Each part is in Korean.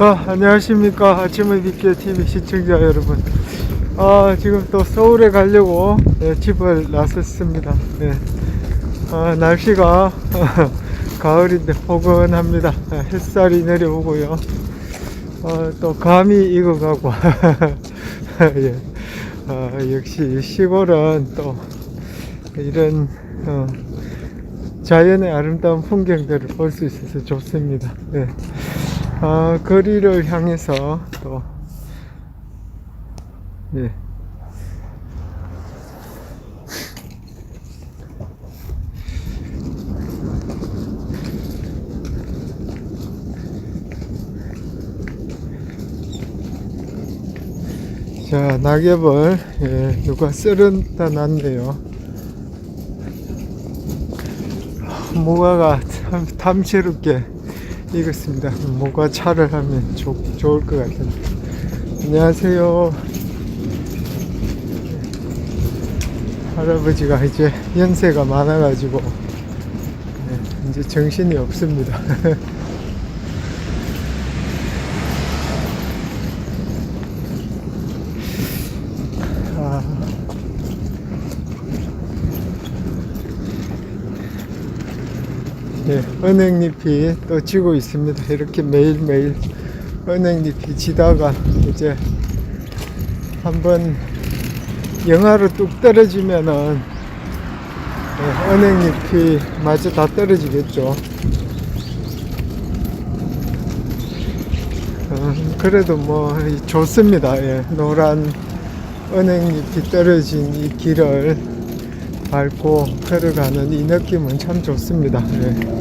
아, 안녕하십니까. 아침의 비키어 TV 시청자 여러분. 아, 지금 또 서울에 가려고 예, 집을 나섰습니다. 예. 아, 날씨가 가을인데 포근합니다. 아, 햇살이 내려오고요. 어, 또 감이 익어가고. 예. 아, 역시 시골은 또 이런 어, 자연의 아름다운 풍경들을 볼 수 있어서 좋습니다. 예. 아, 거리를 향해서 또, 예. 자, 낙엽을, 예, 누가 쓸어다 놨네요. 모가가 참 탐스럽게 익었습니다. 모가 차를 하면 좋, 좋을 것 같은데. 안녕하세요. 할아버지가 이제 연세가 많아가지고 네, 이제 정신이 없습니다. 은행잎이 또 지고 있습니다. 이렇게 매일매일 은행잎이 지다가 이제 한번 영하로 뚝 떨어지면은 네, 은행잎이 마저 다 떨어지겠죠. 어, 그래도 뭐 좋습니다. 예, 노란 은행잎이 떨어진 이 길을 밟고 걸어가는 이 느낌은 참 좋습니다. 예.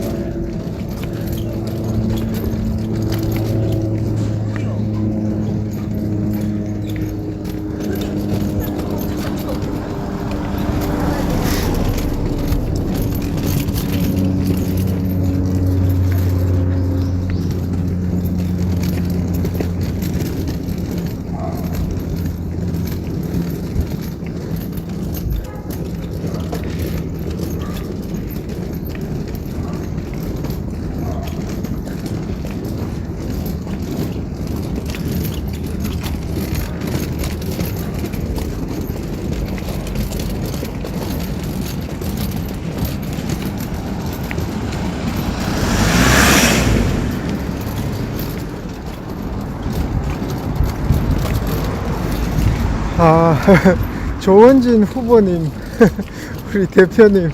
아, 조원진 후보님, 우리 대표님,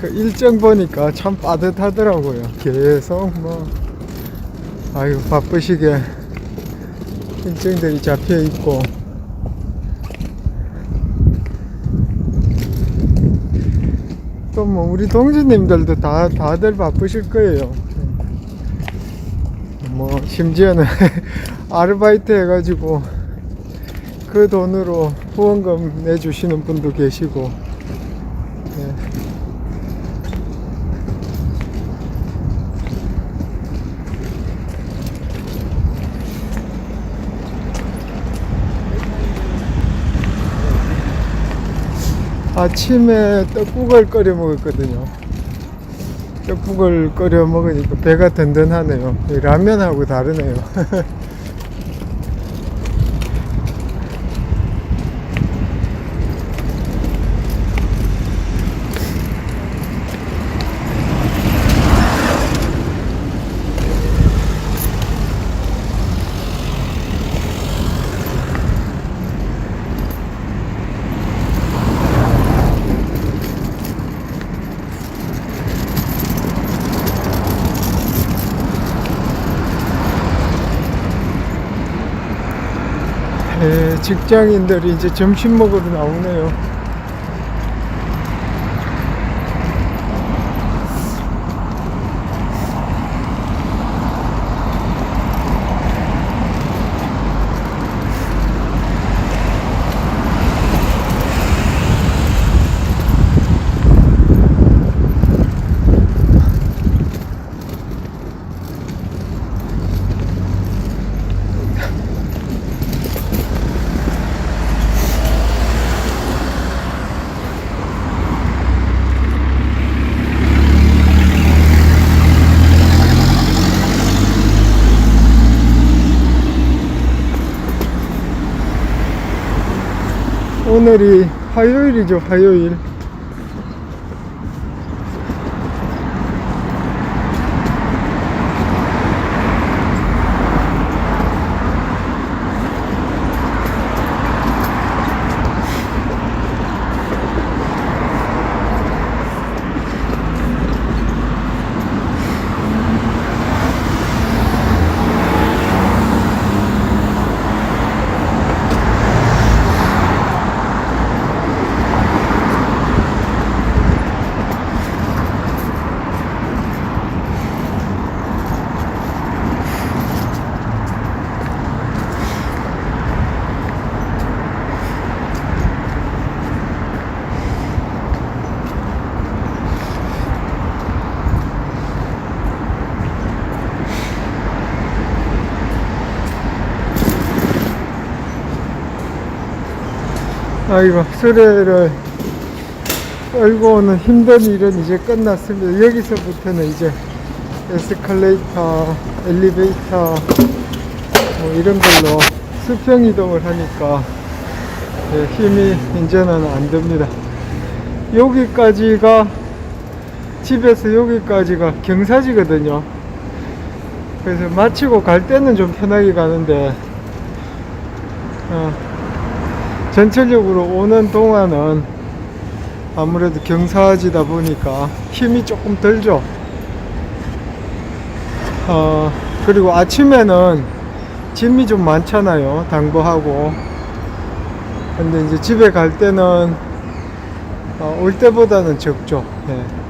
그 일정 보니까 참 빠듯하더라고요. 계속 뭐, 아유, 바쁘시게 일정들이 잡혀 있고. 또 뭐, 우리 동지님들도 다, 다들 바쁘실 거예요. 뭐, 심지어는 아르바이트 해가지고, 그 돈으로 후원금 내주시는 분도 계시고 네. 아침에 떡국을 끓여 먹었거든요. 떡국을 끓여 먹으니까 배가 든든하네요. 이 라면하고 다르네요 예, 직장인들이 이제 점심 먹으러 나오네요. 오늘이 화요일이죠, 화요일. 아이고, 수레를 끌고 오는 힘든 일은 이제 끝났습니다. 여기서부터는 이제 에스컬레이터, 엘리베이터, 뭐 이런 걸로 수평 이동을 하니까 예, 힘이 이제는 안 듭니다. 여기까지가 집에서 여기까지가 경사지거든요. 그래서 마치고 갈 때는 좀 편하게 가는데 어, 전체적으로 오는 동안은 아무래도 경사지다 보니까 힘이 조금 덜죠. 어, 그리고 아침에는 짐이 좀 많잖아요. 당부하고. 근데 이제 집에 갈 때는 어, 올 때보다는 적죠. 예.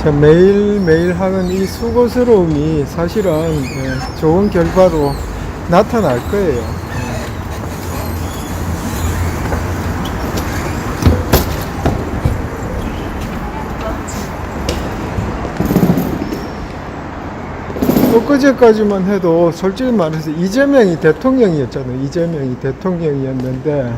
자, 매일매일 하는 이 수고스러움이 사실은 예, 좋은 결과로 나타날 거예요. 엊그제까지만 해도 솔직히 말해서 이재명이 대통령이었잖아요. 이재명이 대통령이었는데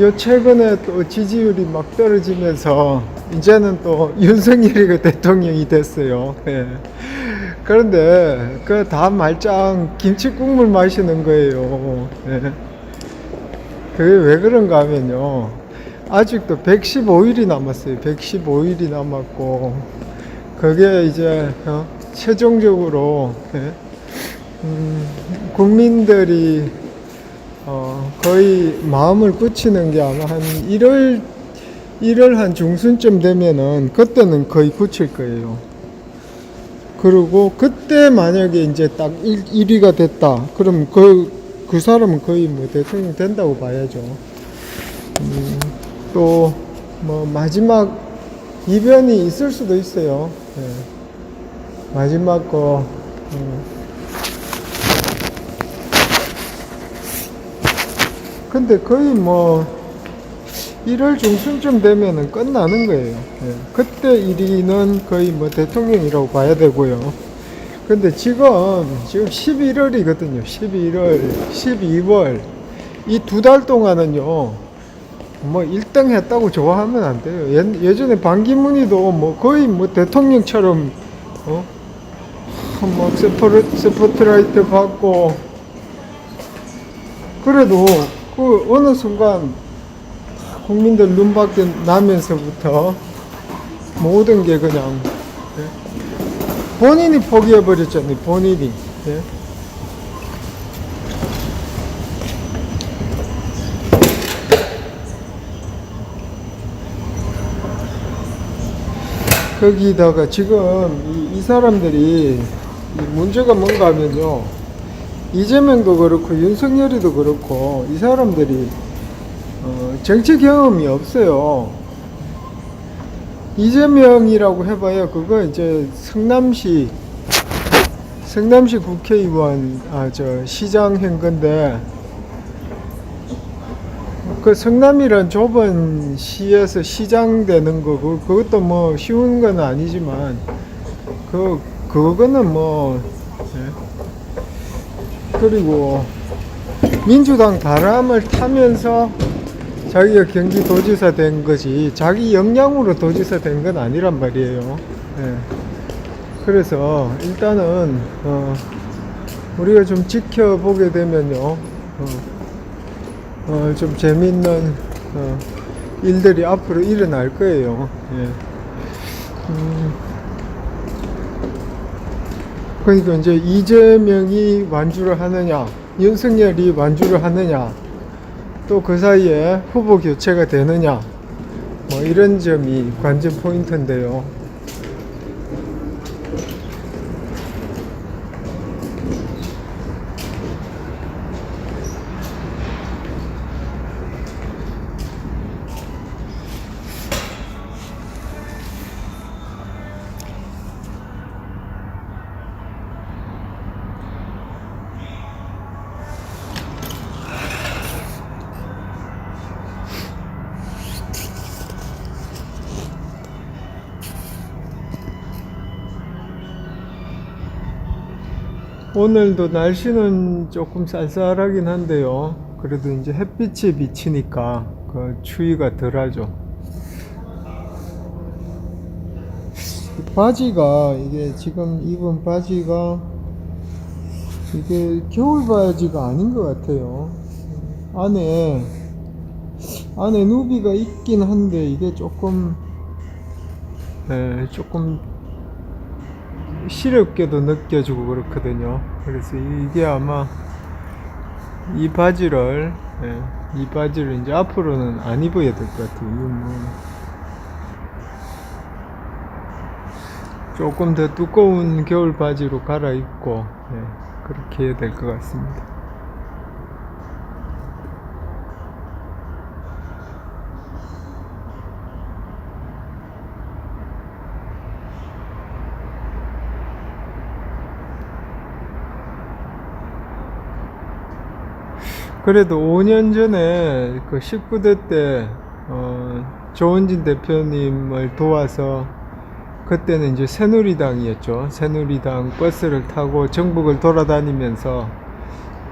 요 최근에 또 지지율이 막 떨어지면서 이제는 또 윤석열이가 대통령이 됐어요. 예. 그런데 그다 말짱 김치 국물 마시는 거예요. 예. 그게 왜 그런가 하면요. 아직도 115일이 남았어요. 115일이 남았고 그게 이제 어, 최종적으로 예. 음, 국민들이 어, 거의 마음을 굳히는 게 아마 한 1월 1월 한 중순쯤 되면은 그때는 거의 굳힐 거예요. 그리고 그때 만약에 이제 딱 1, 1위가 됐다. 그럼 그, 그 사람은 거의 뭐 대통령 된다고 봐야죠. 음, 또, 뭐, 마지막 이변이 있을 수도 있어요. 예. 마지막 거, 음, 근데 거의 뭐 1월 중순쯤 되면은 끝나는 거예요. 예. 그때 1위는 거의 뭐 대통령이라고 봐야 되고요. 근데 지금 지금 11월이거든요. 11월, 12월 이 두 달 동안은요. 뭐 1등 했다고 좋아하면 안 돼요. 예, 예전에 반기문이도 뭐 거의 뭐 대통령처럼 어? 뭐 스포르, 스포트라이트 받고 그래도 그 어느 순간 국민들 눈밖에 나면서부터 모든 게 그냥 예? 본인이 포기해 버렸잖아요. 본인이. 예? 거기다가 지금 이, 이 사람들이 이 문제가 뭔가 하면요. 이재명도 그렇고 윤석열이도 그렇고 이 사람들이 어, 정치 경험이 없어요. 이재명이라고 해봐야 그거 이제 성남시 성남시 국회의원 아 저 시장 한 건데 그 성남이란 좁은 시에서 시장 되는 거 그- 그것도 뭐 쉬운 건 아니지만 그 그거는 뭐 예. 그리고 민주당 바람을 타면서 자기가 경기도지사 된 거지 자기 역량으로 도지사 된 건 아니란 말이에요. 예. 그래서 일단은 어, 우리가 좀 지켜보게 되면요, 어, 어, 좀 재밌는 어, 일들이 앞으로 일어날 거예요. 예. 음, 그러니까 이제 이재명이 완주를 하느냐, 윤석열이 완주를 하느냐, 또 그 사이에 후보 교체가 되느냐, 뭐 이런 점이 관전 포인트인데요. 오늘도 날씨는 조금 쌀쌀하긴 한데요. 그래도 이제 햇빛이 비치니까 그 추위가 덜하죠. 이 바지가 이게 지금 입은 바지가 이게 겨울 바지가 아닌 것 같아요. 안에 안에 누비가 있긴 한데 이게 조금 예, 조금 시렵게도 느껴지고 그렇거든요. 그래서 이게 아마 이 바지를 예, 이 바지를 이제 앞으로는 안 입어야 될 것 같아요. 뭐 조금 더 두꺼운 겨울 바지로 갈아입고 예, 그렇게 해야 될 것 같습니다. 그래도 5년 전에 그 19대 때 어, 조원진 대표님을 도와서 그때는 이제 새누리당이었죠. 새누리당 버스를 타고 전국을 돌아다니면서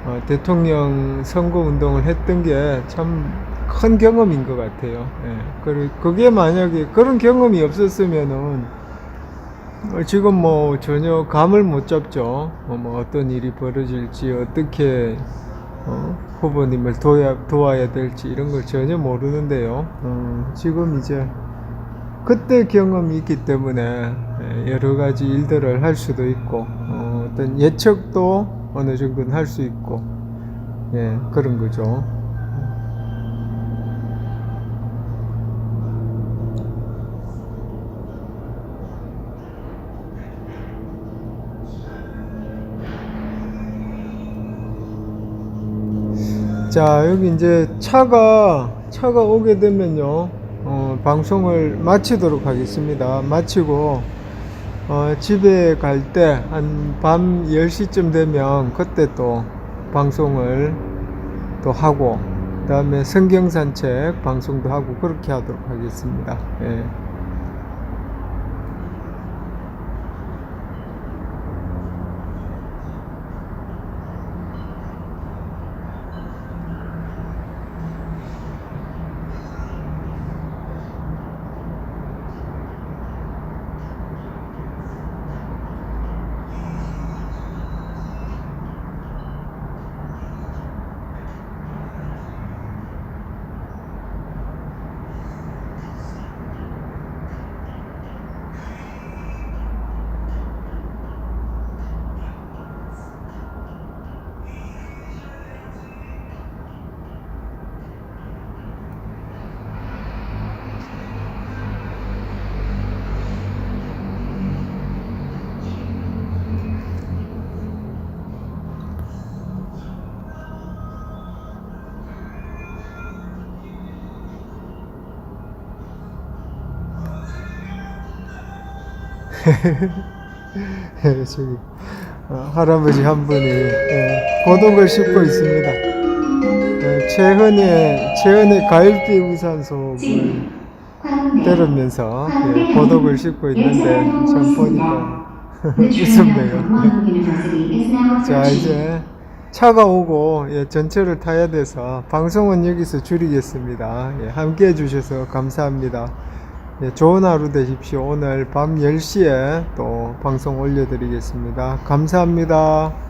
어, 대통령 선거 운동을 했던 게 참 큰 경험인 것 같아요. 예. 그리- 그게 만약에 그런 경험이 없었으면은 어, 지금 뭐 전혀 감을 못 잡죠. 어, 뭐 어떤 일이 벌어질지 어떻게 어, 후보님을 도야, 도와야 될지 이런 걸 전혀 모르는데요. 어, 지금 이제 그때 경험이 있기 때문에 예, 여러 가지 일들을 할 수도 있고 어, 어떤 예측도 어느 정도는 할 수 있고 예, 그런 거죠. 자 여기 이제 차가 차가 오게 되면요 어, 방송을 마치도록 하겠습니다 마치고 어, 집에 갈 때 한 밤 10시쯤 되면 그때 또 방송을 또 하고 그 다음에 성경 산책 방송도 하고 그렇게 하도록 하겠습니다 예. 저기 어, 할아버지 한 분이 예, 고독을 씹고 있습니다. 예, 최은의 최은의 가을비 우산속을 들으면서 예, 고독을 씹고 있는데 참 보니까 웃음네요. 자 이제 차가 오고 예, 전철을 타야 돼서 방송은 여기서 줄이겠습니다. 예, 함께 해 주셔서 감사합니다. 예, 좋은 하루 되십시오. 오늘 밤 10시에 또 방송 올려드리겠습니다. 감사합니다.